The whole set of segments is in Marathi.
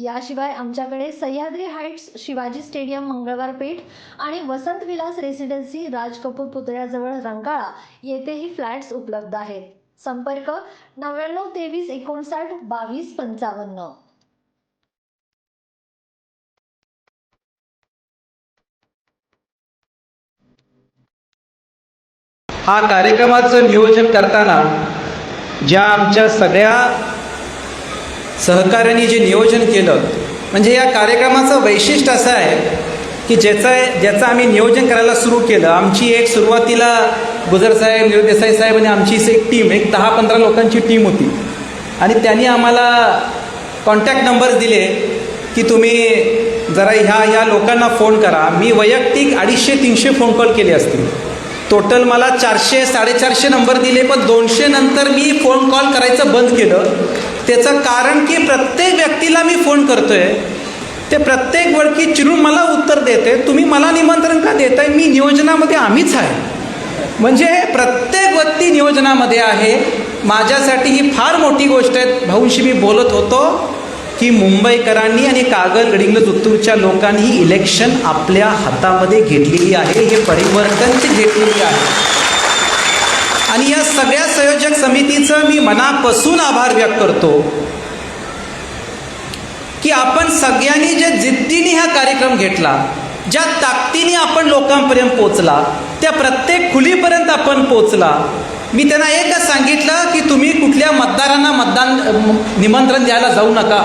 याशिवाय आमच्याकडे सह्याद्री हाईट्स शिवाजी स्टेडियम मंगळवार पेठ आणि वसंत विलास रेसिडेन्सी राज कपूर पुतळ्याजवळ रंकाळा येथेही फ्लॅट्स उपलब्ध आहेत. संपर्क नव्याण्णव तेवीस एकोणसाठ बावीस पंचावन्न. हा कार्यक्रमाचं नियोजन करताना ज्या आमच्या सगळ्या सहकाऱ्यांनी जे नियोजन केलं म्हणजे या कार्यक्रमाचं वैशिष्ट्य असं आहे की ज्याचं ज्याचं आम्ही नियोजन करायला सुरू केलं आमची एक सुरुवातीला गुजर साहेब देसाई साहेब आणि आमची एक टीम एक दहा पंधरा लोकांची टीम होती. आणि त्यांनी आम्हाला कॉन्टॅक्ट नंबर दिले की तुम्ही जरा ह्या ह्या लोकांना फोन करा. मी वैयक्तिक अडीचशे तीनशे फोन कॉल केले असतील. टोटल मला चारशे साडेचारशे नंबर दिले पण दोनशे नंतर मी फोन कॉल करायचं बंद केलं. त्याचं कारण की प्रत्येक व्यक्तीला मी फोन करतोय. ते प्रत्येक वळखी चिरून मला उत्तर देते तुम्ही मला निमंत्रण का देताय? मी नियोजनामध्ये आम्हीच आहे. म्हणजे प्रत्येक व्यक्ती नियोजनामध्ये आहे. माझ्यासाठी ही फार मोठी गोष्ट आहे. भाऊंशी मी बोलत होतो की मुंबईकरांनी आणि कागल गडिंग्लज उत्तूरच्या लोकांनी ही इलेक्शन आपल्या हातामध्ये घेतलेली आहे. हे परिवर्तनची घेतलेली आहे. सगळ्या संयोजक समितीचं मी मनापासून आभार व्यक्त करतो की आपण सगळ्यांनी ज्या जिद्दीने हा कार्यक्रम घेतला ज्या ताकदीने आपण लोकांपर्यंत पोचला त्या प्रत्येक खुलीपर्यंत आपण पोचला मी त्यांना एकच सांगितलं की तुम्ही कुठल्या मतदारांना मतदान निमंत्रण द्यायला जाऊ नका.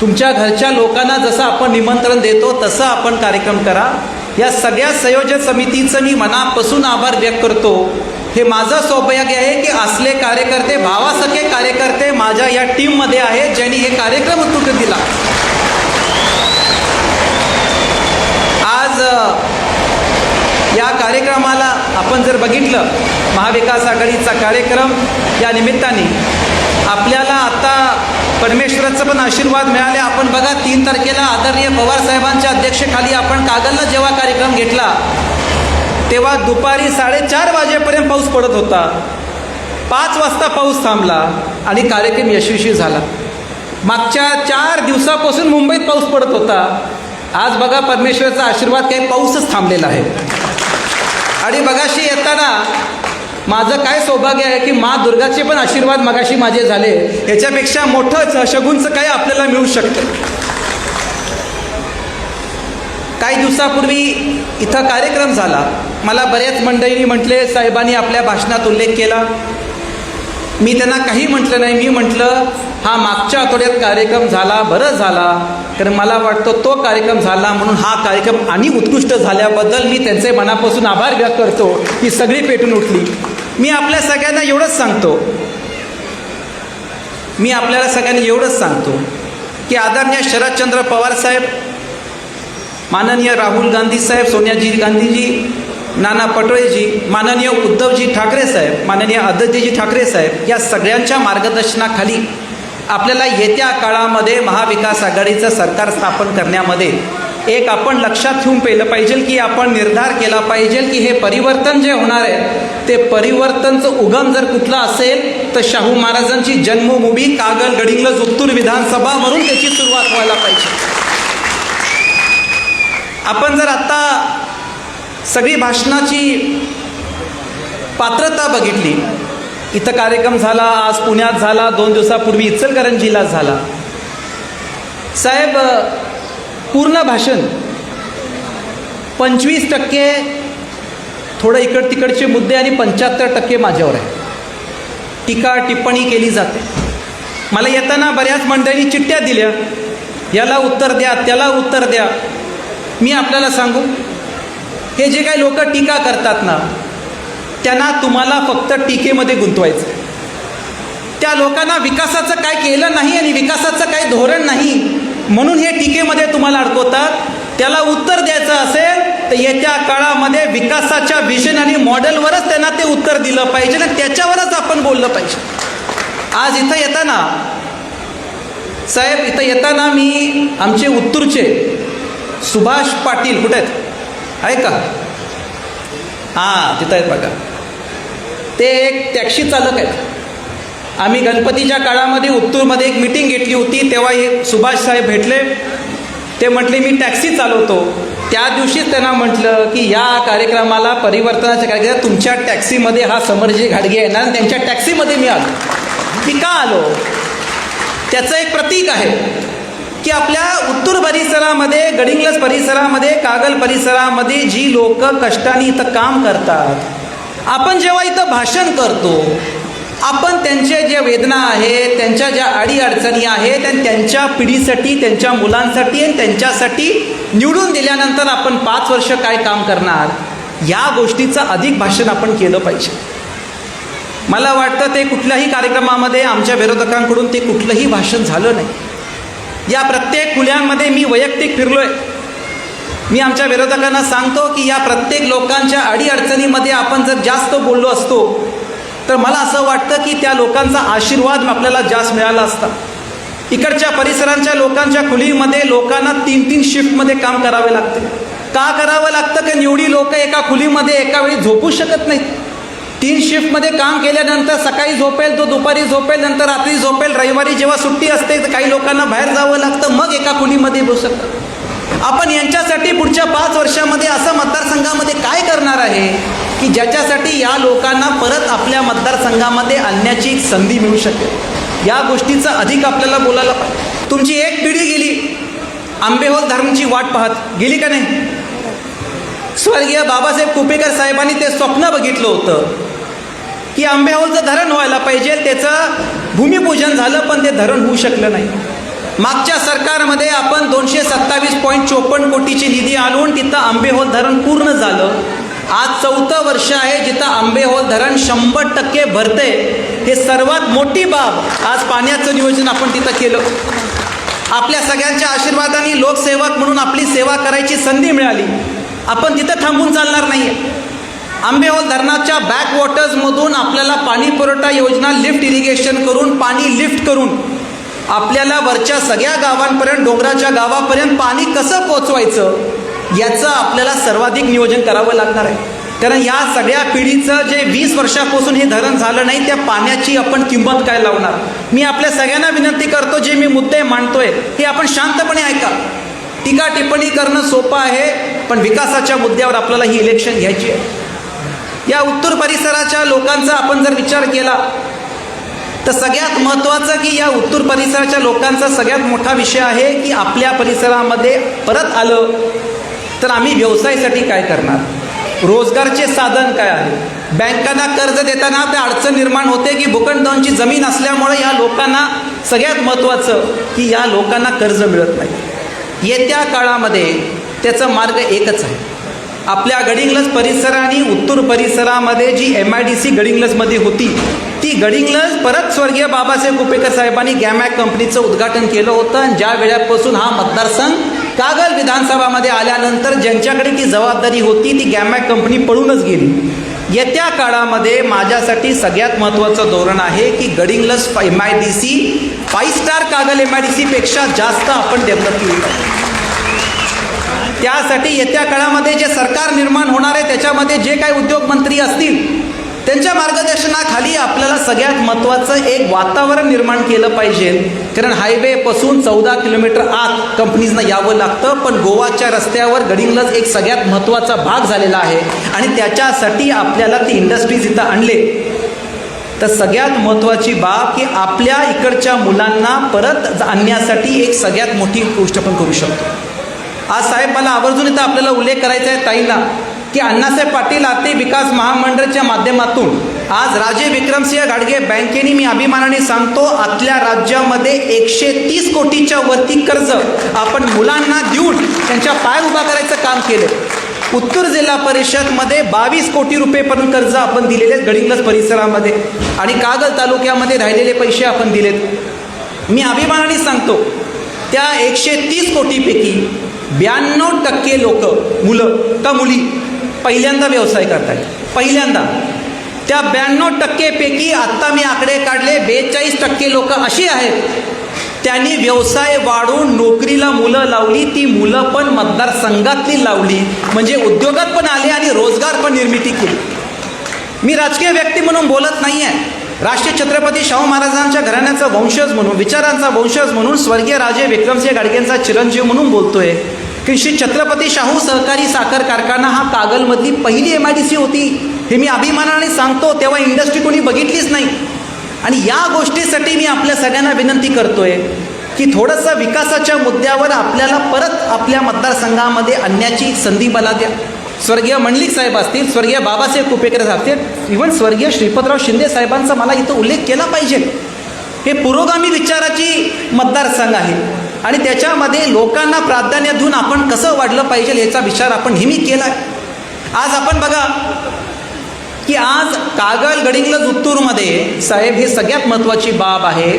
तुमच्या घरच्या लोकांना जसं आपण निमंत्रण देतो तसं आपण कार्यक्रम करा. या सगळ्या संयोजन समितीचं मी मनापासून आभार व्यक्त करतो. हे माझं सौभाग्य आहे की असले कार्यकर्ते भावासारखे कार्यकर्ते माझ्या या टीममध्ये आहेत ज्यांनी हे कार्यक्रम उत्कृष्ट दिला आज या कार्यक्रमाला आपण जर बघितलं महाविकास आघाडीचा कार्यक्रम या निमित्ताने आपल्याला आता परमेश्वराचं पण आशीर्वाद मिळाले. आपण बघा तीन तारखेला आदरणीय पवार साहेबांच्या अध्यक्षेखाली आपण कागलला जेव्हा कार्यक्रम घेतला तेव्हा दुपारी साडेचार वाजेपर्यंत पाऊस पडत होता. पाच वाजता पाऊस थांबला आणि कार्यक्रम यशस्वी झाला. मागच्या चार दिवसापासून मुंबईत पाऊस पडत होता. आज बघा परमेश्वरचा आशीर्वाद काही पाऊसच थांबलेला आहे. आणि बघाशी येताना माझं काय सौभाग्य आहे की मा दुर्गाचे पण आशीर्वाद मगाशी माझे झाले. याच्यापेक्षा मोठंच शगुनचं काय आपल्याला मिळू शकतं. काही दिवसापूर्वी इथं कार्यक्रम झाला. मला बऱ्याच मंडळींनी म्हटले साहेबांनी आपल्या भाषणात उल्लेख केला. मी त्यांना काही म्हटलं नाही. मी म्हटलं हा मागच्या आठवड्यात कार्यक्रम झाला बरं झाला. कारण मला वाटतं तो कार्यक्रम झाला म्हणून हा कार्यक्रम आणि उत्कृष्ट झाल्याबद्दल मी त्यांचे मनापासून आभार व्यक्त करतो. ही सगळी पेटून उठली. मी आपल्या सगळ्यांना एवढंच सांगतो. मी आपल्याला सगळ्यांना एवढंच सांगतो की आदरणीय शरदचंद्र पवार साहेब माननीय राहुल गांधी साहेब सोनियाजी गांधीजी नाना पटोळेजी माननीय उद्धवजी ठाकरे साहेब माननीय आदित्यजी ठाकरे साहेब या सगळ्यांच्या मार्गदर्शनाखाली आपल्याला येत्या काळामध्ये महाविकास आघाडीचं सरकार स्थापन करण्यामध्ये एक आपण लक्षात ठेवून पेलं पाहिजे की आपण निर्धार केला पाहिजे की हे परिवर्तन जे होणार आहे ते परिवर्तनचं उगम जर कुठलं असेल तर शाहू महाराजांची जन्मभूमी कागल गडिंगल उत्तूर विधानसभा म्हणून त्याची सुरुवात व्हायला पाहिजे. आपण जर आत्ता सगळी भाषणाची पात्रता बघितली इथं कार्यक्रम झाला आज पुण्यात झाला दोन दिवसापूर्वी इचलकरंजीला झाला. साहेब पूर्ण भाषण पंचवीस टक्के थोडं इकड तिकडचे मुद्दे आणि पंच्याहत्तर टक्के माझ्यावर आहे. टीका टिप्पणी केली जाते. मला येताना बऱ्याच मंडळींनी चिठ्ठ्या दिल्या. याला उत्तर द्या त्याला उत्तर द्या. मी आपल्याला सांगू हे जे काही लोक टीका करतात ना त्यांना तुम्हाला फक्त टीकेमध्ये गुंतवायचं त्या लोकांना विकासाचं काय केलं नाही आणि विकासाचं काही धोरण नाही म्हणून हे टीकेमध्ये तुम्हाला अडकवतात. त्याला उत्तर द्यायचं असेल तर येत्या काळामध्ये विकासाच्या विजन आणि मॉडेलवरच त्यांना ते उत्तर दिलं पाहिजे आणि त्याच्यावरच आपण बोललं पाहिजे. आज इथं येताना साहेब इथं येताना मी आमचे उत्तूरचे सुभाष पाटील कुठे आहेत? आहे का? हां तिथं आहेत बघा. ते एक टॅक्सी चालक आहेत. आम्ही गणपतीच्या काळामध्ये उत्तूरमध्ये एक मिटिंग घेतली होती तेव्हा हे सुभाष साहेब भेटले. ते म्हटले मी टॅक्सी चालवतो. त्या दिवशीच त्यांना म्हटलं की या कार्यक्रमाला परिवर्तनाच्या कार्यक्रमात तुमच्या टॅक्सीमध्ये हा समरजी घाडगे येणार आणि त्यांच्या टॅक्सीमध्ये मी आलो. मी का आलो? त्याचं एक प्रतीक आहे. की आपल्या उत्तूर परिसरामध्ये गडिंग्लस परिसरामध्ये कागल परिसरामध्ये जी लोक कष्टाने इथं काम करतात आपण जेव्हा इथं भाषण करतो आपण त्यांच्या ज्या वेदना आहेत त्यांच्या ज्या अडीअडचणी आहेत आणि त्यांच्या पिढीसाठी त्यांच्या मुलांसाठी आणि त्यांच्यासाठी निवडून दिल्यानंतर आपण पाच वर्ष काय काम करणार या गोष्टीचं अधिक भाषण आपण केलं पाहिजे. मला वाटतं ते कुठल्याही कार्यक्रमामध्ये आमच्या विरोधकांकडून ते कुठलंही भाषण झालं नाही. या प्रत्येक खुल्यांमध्ये मी वैयक्तिक फिरलो आहे मी आमच्या विरोधकांना सांगतो की या प्रत्येक लोकांच्या अडीअडचणीमध्ये आपण जर जास्त बोललो असतो तर मला असं वाटतं की त्या लोकांचा आशीर्वाद आपल्याला जास्त मिळाला असता. इकडच्या परिसरांच्या लोकांच्या खुलीमध्ये लोकांना तीन तीन शिफ्टमध्ये काम करावे लागते. का करावं लागतं? की निवडी लोक एका खुलीमध्ये एका वेळी झोपू शकत नाहीत. तीन शिफ्टमध्ये काम केल्यानंतर सकाळी झोपेल तो दुपारी झोपेल नंतर रात्री झोपेल. रविवारी जेव्हा सुट्टी असते तर काही लोकांना बाहेर जावं लागतं मग एका खोलीमध्ये बसू शकतात. आपण यांच्यासाठी पुढच्या पाच वर्षामध्ये असं मतदारसंघामध्ये काय करणार आहे? की ज्याच्यासाठी या लोकांना परत आपल्या मतदारसंघामध्ये आणण्याची संधी मिळू शकेल. या गोष्टीचं अधिक आपल्याला बोलायला पाहिजे. तुमची एक पिढी गेली. आंबेहोल धर्मची वाट पाहत. गेली का नाही? स्वर्गीय बाबासाहेब कुपेकर साहेबांनी ते स्वप्न बघितलं होतं. की आंबेहोलचं धरण व्हायला पाहिजे त्याचं भूमिपूजन झालं पण ते धरण होऊ शकलं नाही. मागच्या सरकारमध्ये आपण दोनशे सत्तावीस पॉईंट चोपन्न कोटीची निधी आणून तिथं आंबेहोल धरण पूर्ण झालं. आज चौथं वर्ष आहे जिथं आंबेहोल धरण शंभर टक्के भरते हे सर्वात मोठी बाब आज पाण्याचं नियोजन आपण तिथं केलं. आपल्या सगळ्यांच्या आशीर्वादाने लोकसेवक म्हणून आपली सेवा करायची संधी मिळाली. आपण तिथं थांबून चालणार नाही आंबेहोल धरणाच्या बॅकवॉटर्समधून आपल्याला पाणी पुरवठा योजना लिफ्ट इरिगेशन करून पाणी लिफ्ट करून आपल्याला वरच्या सगळ्या गावांपर्यंत डोंगराच्या गावापर्यंत पाणी कसं पोचवायचं याचं आपल्याला सर्वाधिक नियोजन करावं लागणार आहे. कारण या सगळ्या पिढीचं जे वीस वर्षापासून हे धरण झालं नाही त्या पाण्याची आपण किंमत काय लावणार? मी आपल्या सगळ्यांना विनंती करतो जे मी मुद्दे मांडतोय हे आपण शांतपणे ऐका. टीका टिप्पणी करणं सोपं आहे पण विकासाच्या मुद्द्यावर आपल्याला ही इलेक्शन घ्यायची आहे. या उत्तर परिसराच्या लोकांचा आपण जर विचार केला तर सगळ्यात महत्त्वाचं की या उत्तर परिसराच्या लोकांचा सगळ्यात मोठा विषय आहे की आपल्या परिसरामध्ये परत आलं तर आम्ही व्यवसायासाठी काय करणार? रोजगारचे साधन काय आहे? बँकांना कर्ज देताना त्या अडचण निर्माण होते की भूखंडांची जमीन असल्यामुळे या लोकांना सगळ्यात महत्त्वाचं की या लोकांना कर्ज मिळत नाही. येत्या काळामध्ये त्याचा मार्ग एकच आहे. आपल्या गडिंग्लज परिसर आणि उत्तूर परिसरामध्ये जी एम आय डी सी गडिंग्लजमध्ये होती ती गडिंग्लज परत स्वर्गीय बाबासाहेब कुपेकर साहेबांनी गॅमॅक कंपनीचं उद्घाटन केलं होतं. आणि ज्या वेळापासून हा मतदारसंघ कागल विधानसभामध्ये आल्यानंतर ज्यांच्याकडे ती जबाबदारी होती ती गॅमॅक कंपनी पळूनच गेली. येत्या काळामध्ये माझ्यासाठी सगळ्यात महत्त्वाचं धोरण आहे की Gadhinglaj M I D C five star Kagal M I D सीपेक्षा जास्त आपण डेव्हलप केली पाहिजे. त्यासाठी येत्या काळामध्ये जे सरकार निर्माण होणार आहे त्याच्यामध्ये जे काही उद्योगमंत्री असतील त्यांच्या मार्गदर्शनाखाली आपल्याला सगळ्यात महत्त्वाचं एक वातावरण निर्माण केलं पाहिजे. कारण हायवेपासून चौदा किलोमीटर आत कंपनीजनं यावं लागतं पण गोवाच्या रस्त्यावर गडिंग्लज एक सगळ्यात महत्त्वाचा भाग झालेला आहे. आणि त्याच्यासाठी आपल्याला ती इंडस्ट्रीज इथं आणले. तर सगळ्यात महत्त्वाची बाब की आपल्या इकडच्या मुलांना परत आणण्यासाठी एक सगळ्यात मोठी गोष्ट आपण करू शकतो. आज साहेब मला आवर्जून इथं आपल्याला उल्लेख करायचा आहे ताईला की अण्णासाहेब पाटील आर्थिक विकास महामंडळच्या माध्यमातून. आज राजे विक्रमसिंह गाडगे बँकेने मी अभिमानाने सांगतो आतल्या राज्यामध्ये एकशे तीस कोटीच्या वरती कर्ज आपण मुलांना देऊन त्यांच्या पाय उभा करायचं काम केलं. उत्तर जिल्हा परिषदमध्ये बावीस कोटी रुपयेपर्यंत कर्ज आपण दिलेले आहेत परिसरामध्ये आणि कागल तालुक्यामध्ये राहिलेले पैसे आपण दिलेत. मी अभिमानाने सांगतो त्या एकशे तीस कोटीपैकी ब्याण्णव टक्के लोक मुलं का मुली पहिल्यांदा व्यवसाय करतायत. पहिल्यांदा. त्या ब्याण्णव टक्केपैकी आत्ता मी आकडे काढले बेचाळीस टक्के लोक अशी आहेत. त्यांनी व्यवसाय वाढवून नोकरीला मुलं लावली ती मुलं पण मतदारसंघातली लावली म्हणजे उद्योगात पण आले आणि रोजगार पण निर्मिती केली. मी राजकीय व्यक्ती म्हणून बोलत नाही आहे राष्ट्रीय छत्रपती शाहू महाराजांच्या घराण्याचा वंशज म्हणून विचारांचा वंशज म्हणून स्वर्गीय राजे विक्रमसिंह गाडगेंचा चिरंजीव म्हणून बोलतोय. की श्री छत्रपती शाहू सहकारी साखर कारखाना हा कागलमधली पहिली एम आय डी सी होती. हे मी अभिमानाने सांगतो तेव्हा इंडस्ट्री कोणी बघितलीच नाही. आणि या गोष्टीसाठी मी आपल्या सगळ्यांना विनंती करतोय की थोडंसं विकासाच्या मुद्द्यावर आपल्याला परत आपल्या मतदारसंघामध्ये आणण्याची संधी मला द्या. स्वर्गीय मंडलिक साहेब असतील स्वर्गीय बाबासाहेब कुपेकर असतील इव्हन स्वर्गीय श्रीपतराव शिंदे साहेबांचा मला इथं उल्लेख केला पाहिजे. हे पुरोगामी विचाराची मतदारसंघ आहे. आणि त्याच्यामध्ये लोकांना प्राधान्य देऊन आपण कसं वाढलं पाहिजे याचा विचार आपण नेहमी केला आज आपण बघा की आज कागल गडिंगलज उत्तूरमध्ये साहेब हे सगळ्यात महत्त्वाची बाब आहे.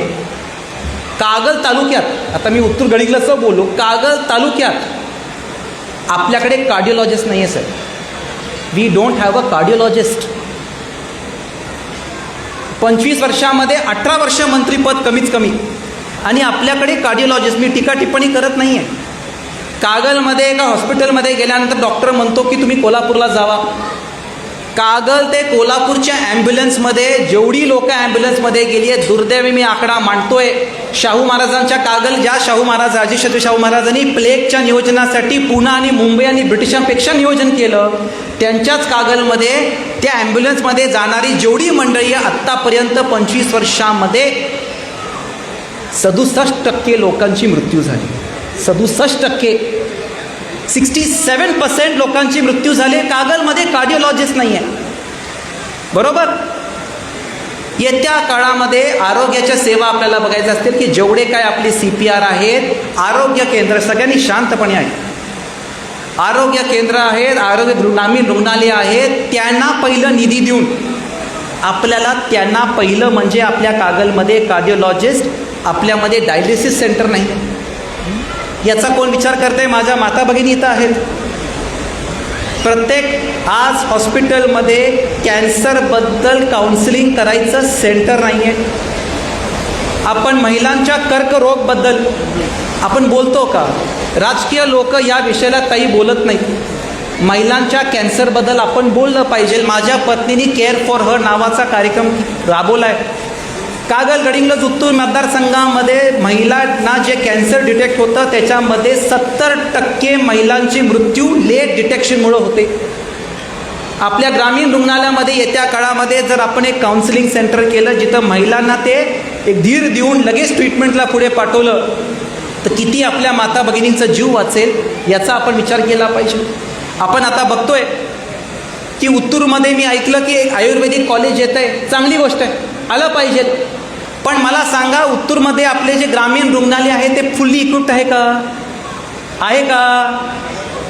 कागल तालुक्यात आता मी उत्तूर गडिंग्लजचं बोलू कागल तालुक्यात आपल्याकडे कार्डिओलॉजिस्ट नाही आहे sir we don't have a cardiologist पंचवीस वर्षामध्ये अठरा वर्ष मंत्रीपद कमीत कमी. आणि आपल्याकडे कार्डिओलॉजिस्ट मी टीका टिप्पणी करत नाही आहे कागलमध्ये एका हॉस्पिटलमध्ये गेल्यानंतर डॉक्टर म्हणतो की तुम्ही कोल्हापूरला जावा. कागल ते कोल्हापूरच्या ॲम्ब्युलन्समध्ये जेवढी लोकं ॲम्ब्युलन्समध्ये गेली आहेत दुर्दैवी मी आकडा मांडतोय. शाहू महाराजांच्या कागल ज्या शाहू महाराज राजेश्वरी शाहू महाराजांनी प्लेगच्या नियोजनासाठी पुणे आणि मुंबई आणि ब्रिटिशांपेक्षा नियोजन केलं. त्यांच्याच कागलमध्ये त्या ॲम्ब्युलन्समध्ये जाणारी जेवढी मंडळी आहे आत्तापर्यंत पंचवीस वर्षामध्ये सदुसष्ट टक्के लोकांची मृत्यू झाली. सदुसष्ट टक्के सिक्स्टी सेवन पर्सेंट लोकांची मृत्यू झाली. कागलमध्ये कार्डिओलॉजिस्ट नाही आहे बरोबर? येत्या काळामध्ये आरोग्याच्या सेवा आपल्याला बघायच्या असतील की जेवढे काय आपले सी पी आर आहेत आरोग्य केंद्र सगळ्यांनी शांतपणे आहे आरोग्य केंद्र आहेत आरोग्य ग्रामीण रुग्णालय आहेत त्यांना पहिलं निधी देऊन आपल्याला त्यांना पहिलं म्हणजे आपल्या कागलमध्ये कार्डिओलॉजिस्ट आपल्यामध्ये डायलिसिस सेंटर नाही. आहे याचा कोण विचार करते माझ्या माता भगिनी इथं आहेत. प्रत्येक आज हॉस्पिटलमध्ये कॅन्सरबद्दल काउन्सिलिंग करायचं सेंटर नाही आहे आपण महिलांच्या कर्करोगबद्दल आपण बोलतो का? राजकीय लोक या विषयाला काही बोलत नाही महिलांच्या कॅन्सरबद्दल आपण बोललं पाहिजे. माझ्या पत्नीने केअर फॉर हर नावाचा कार्यक्रम राबवला आहे कागल गडिंग्लज उत्तूर मतदारसंघामध्ये महिलांना जे कॅन्सर डिटेक्ट होतं त्याच्यामध्ये सत्तर टक्के महिलांचे मृत्यू लेट डिटेक्शनमुळं होते. आपल्या ग्रामीण रुग्णालयामध्ये येत्या काळामध्ये जर आपण एक काउन्सिलिंग सेंटर केलं जिथं महिलांना ते एक धीर देऊन लगेच ट्रीटमेंटला पुढे पाठवलं तर किती आपल्या माता भगिनींचा जीव वाचेल याचा आपण विचार केला पाहिजे. आपण आता बघतोय की उत्तूरमध्ये मी ऐकलं की एक आयुर्वेदिक कॉलेज येत आहे चांगली गोष्ट आहे. आलं पाहिजेत पण मला सांगा उत्तूरमध्ये आपले जे ग्रामीण रुग्णालय आहे ते फुल्ली इक्विप्ट आहे का? आहे का?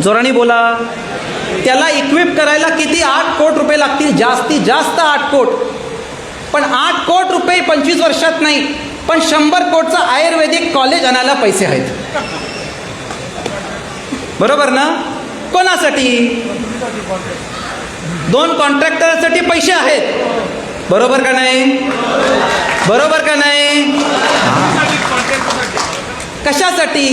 जोराणी बोला. त्याला इक्विप करायला किती आठ कोट रुपये लागतील? जास्तीत जास्त आठ कोट. पण आठ कोट रुपये पंचवीस वर्षात नाही पण शंभर कोटचं आयुर्वेदिक कॉलेज आणायला पैसे आहेत. बरोबर ना? कोणासाठी? दोन कॉन्ट्रॅक्टरसाठी पैसे आहेत. बरोबर का नाही? बरोबर का नाही? कशासाठी?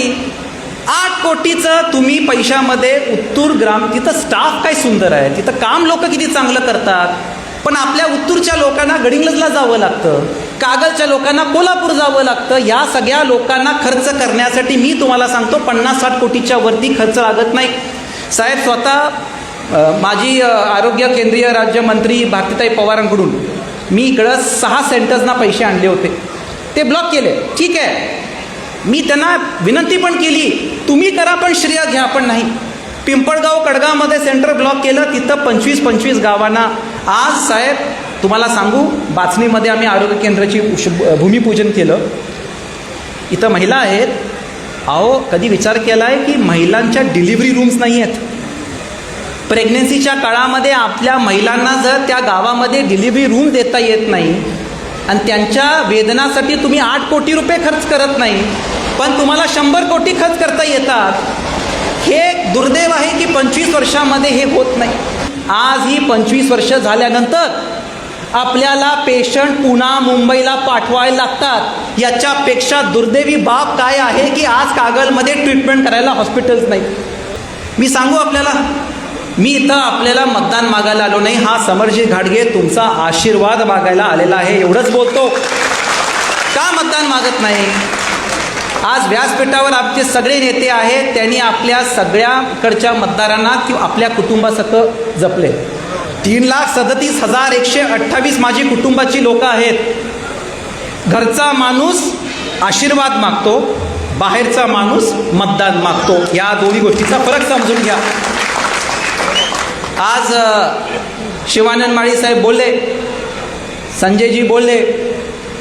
आठ कोटीचं तुम्ही पैशामध्ये उत्तूर ग्राम तिथं स्टाफ काय सुंदर आहे? तिथं काम लोक किती चांगलं करतात? पण आपल्या उत्तूरच्या लोकांना गडिंग्लजला जावं लागतं. कागलच्या लोकांना कोल्हापूर जावं लागतं. या सगळ्या लोकांना खर्च करण्यासाठी मी तुम्हाला सांगतो पन्नास साठ कोटीच्या वरती खर्च लागत नाही. साहेब स्वतः माझी माजी आरोग्य केंद्रीय राज्यमंत्री भारतीताई पवारांकडून मी इकडं सहा सेंटर्सना पैसे आणले होते. ते ब्लॉक केले. ठीक आहे. मी त्यांना विनंती पण केली तुम्ही करा पण श्रेय घ्या पण नाही. पिंपळगाव कडगावमध्ये सेंटर ब्लॉक केलं तिथं पंचवीस पंचवीस गावांना. आज साहेब तुम्हाला सांगू बाचणीमध्ये आम्ही आरोग्य केंद्राची उश- भूमिपूजन केलं. इथं महिला आहेत. अहो कधी विचार केला आहे की महिलांच्या डिलिव्हरी रूम्स नाही आहेत. प्रेग्नेन्सीच्या काळामध्ये आपल्या महिलांना जर त्या गावामध्ये डिलिव्हरी रूम देता येत नाही आणि त्यांच्या वेदनासाठी तुम्ही आठ कोटी रुपये खर्च करत नाही पण तुम्हाला शंभर कोटी खर्च करता येतात हे एक दुर्दैव आहे की पंचवीस वर्षामध्ये हे होत नाही. आज ही पंचवीस वर्ष झाल्यानंतर आपल्याला पेशंट पुन्हा मुंबईला पाठवायला लागतात. याच्यापेक्षा दुर्दैवी बाब काय आहे की आज कागलमध्ये ट्रीटमेंट करायला हॉस्पिटल्स नाही? मी सांगू आपल्याला? मी इथं आपल्याला मतदान मागायला आलो नाही. हा समरजी घाडगे तुमचा आशीर्वाद मागायला आलेला आहे. एवढंच बोलतो. का मतदान मागत नाही? आज व्यासपीठावर आमचे सगळे नेते आहेत. त्यांनी आपल्या सगळ्याकडच्या मतदारांना किंवा आपल्या कुटुंबासकट जपले. तीन लाख सदतीस हजार एकशे अठ्ठावीस माझी कुटुंबाची लोक आहेत. घरचा माणूस आशीर्वाद मागतो. बाहेरचा माणूस मतदान मागतो. या दोन्ही गोष्टीचा फरक समजून घ्या. आज शिवानंद माळी साहेब बोलले संजयजी बोलले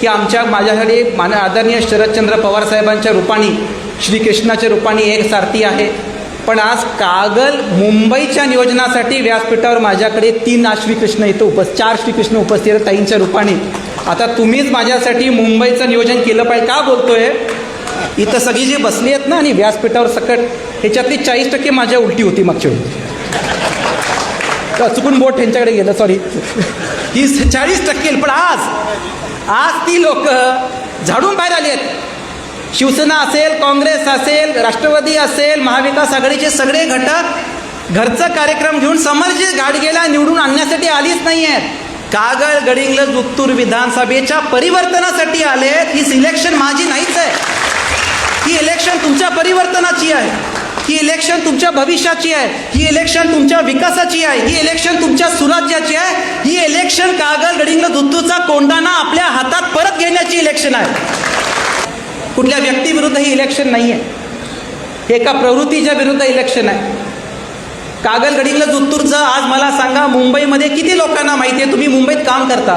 की आमच्या माझ्यासाठी मान आदरणीय शरदचंद्र पवार साहेबांच्या रूपाने श्रीकृष्णाच्या रूपाने एक सारथी आहे. पण आज कागल मुंबईच्या नियोजनासाठी व्यासपीठावर माझ्याकडे तीन आज श्रीकृष्ण इथं उपस्थित चार श्रीकृष्ण उपस्थित आहेत ताईंच्या रूपाने. आता तुम्हीच माझ्यासाठी मुंबईचं नियोजन केलं पाहिजे. का बोलतोय? इथं सगळी जी बसली आहेत ना आणि व्यासपीठावर सकट ह्याच्यातली चाळीस टक्के माझ्या उलटी होती मागच्या वेळी. चुकून बोट त्यांच्याकडे गेलं? सॉरी तीस चाळीस टक्के पण आज आज ती लोक झाडून बाहेर आली आहेत. शिवसेना असेल काँग्रेस असेल राष्ट्रवादी असेल महाविकास आघाडीचे सगळे घटक घरचा कार्यक्रम घेऊन समरजी गाडगेला निवडून आणण्यासाठी आलीच नाही आहेत. कागळ गडिंगलज उत्तूर विधानसभेच्या परिवर्तनासाठी आले आहेत ही सिलेक्शन माझी नाहीच आहे. ही इलेक्शन तुमच्या परिवर्तनाची आहे. ही इलेक्शन तुमच्या भविष्याची आहे. ही इलेक्शन तुमच्या विकासाची आहे. ही इलेक्शन तुमच्या सुराज्याची आहे. ही इलेक्शन कागल गडिंग दुत्तूचा कोंडाना आपल्या हातात परत घेण्याची इलेक्शन आहे. कुठल्या व्यक्तीविरुद्ध ही इलेक्शन नाही आहे एका प्रवृत्तीच्या विरुद्ध इलेक्शन आहे. कागल गडिंगल दुत्तूरचं आज मला सांगा मुंबईमध्ये किती लोकांना माहिती आहे तुम्ही मुंबईत काम करता.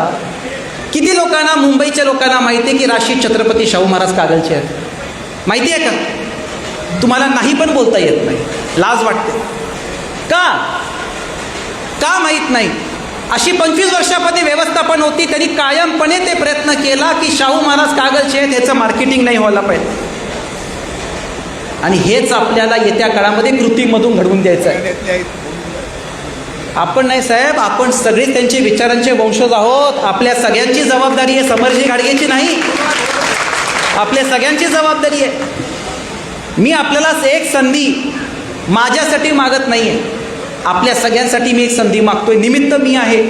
किती लोकांना मुंबईच्या लोकांना माहिती आहे की राशी छत्रपती शाहू महाराज कागलचे आहेत? माहिती आहे का? तुम्हाला नाही पण बोलता येत नाही. लाज वाटते. का? का माहीत नाही? अशी पंचवीस वर्षामध्ये व्यवस्थापन होती त्यांनी कायमपणे ते प्रयत्न केला की शाहू महाराज कागलचे आहेत याचं मार्केटिंग नाही व्हायला पाहिजे. आणि हेच आपल्याला येत्या काळामध्ये कृतीमधून घडवून द्यायचं आहे. आपण नाही साहेब आपण सगळे त्यांचे विचारांचे वंशज आहोत. आपल्या सगळ्यांची जबाबदारी आहे. समरजी गाडगेची नाही. आपल्या सगळ्यांची जबाबदारी आहे. मी आपल्याला एक संधी माझ्यासाठी मागत नाही आहे आपल्या सगळ्यांसाठी मी एक संधी मागतोय. निमित्त मी आहे.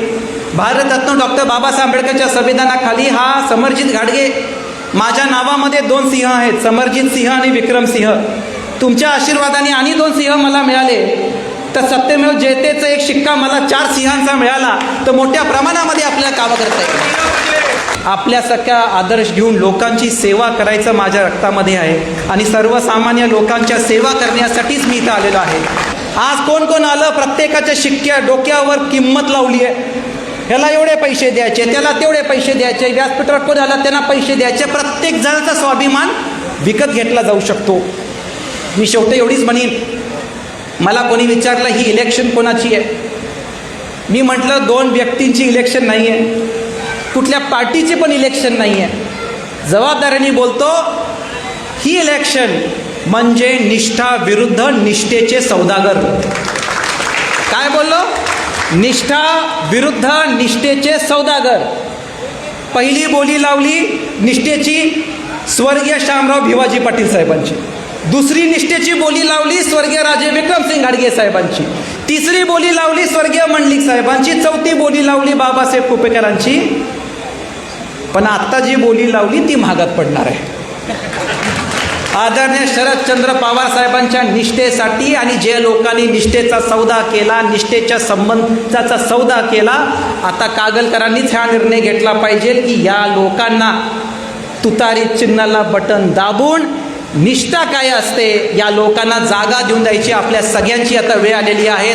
भारतरत्न डॉक्टर बाबासाहेब आंबेडकरच्या संविधानाखाली हा समरजित घाडगे माझ्या नावामध्ये दोन सिंह आहेत. समरजित सिंह आणि विक्रम सिंह. तुमच्या आशीर्वादाने आणि दोन सिंह मला मिळाले. तर सत्यमेव जयतेचा एक शिक्का मला चार सिंहांचा मिळाला. तर मोठ्या प्रमाणामध्ये आपल्याला कामं करता येईल. आपल्यासारख्या आदर्श घेऊन लोकांची सेवा करायचं माझ्या रक्तामध्ये आहे. आणि सर्वसामान्य लोकांच्या सेवा करण्यासाठीच मी इथं आलेलो आहे. आज कोण कोण आलं? प्रत्येकाच्या शिक्क्या डोक्यावर किंमत लावली आहे. ह्याला एवढे पैसे द्यायचे त्याला तेवढे पैसे द्यायचे व्यासपीठावर कोण आला? त्यांना पैसे द्यायचे. प्रत्येक जणाचा स्वाभिमान विकत घेतला जाऊ शकतो. मी शेवटी एवढीच म्हणेन मला कोणी विचारलं ही इलेक्शन कोणाची आहे? मी म्हटलं दोन व्यक्तींची इलेक्शन नाही आहे कुठल्या पार्टीचे पण इलेक्शन नाही आहे जबाबदारीने बोलतो ही इलेक्शन म्हणजे निष्ठा विरुद्ध निष्ठेचे सौदागर. काय बोललो? निष्ठा विरुद्ध निष्ठेचे सौदागर. पहिली बोली लावली निष्ठेची स्वर्गीय श्यामराव भिवाजी पाटील साहेबांची. दुसरी निष्ठेची बोली लावली स्वर्गीय राजे विक्रमसिंग घाडगे साहेबांची. तिसरी बोली लावली स्वर्गीय मंडलिक साहेबांची. चौथी बोली लावली बाबासाहेब कुपेकरांची. पण आत्ता जी बोली लावली ती महागात पडणार आहे. आदरणीय शरदचंद्र पवार साहेबांच्या निष्ठेसाठी आणि जे लोकांनी निष्ठेचा सौदा केला निष्ठेच्या संबंधाचा सौदा केला आता कागलकरांनीच हा निर्णय घेतला पाहिजे की या लोकांना तुतारी चिन्हाला बटन दाबून निष्ठा काय असते या लोकांना जागा देऊन द्यायची आपल्या सगळ्यांची आता वेळ आलेली आहे.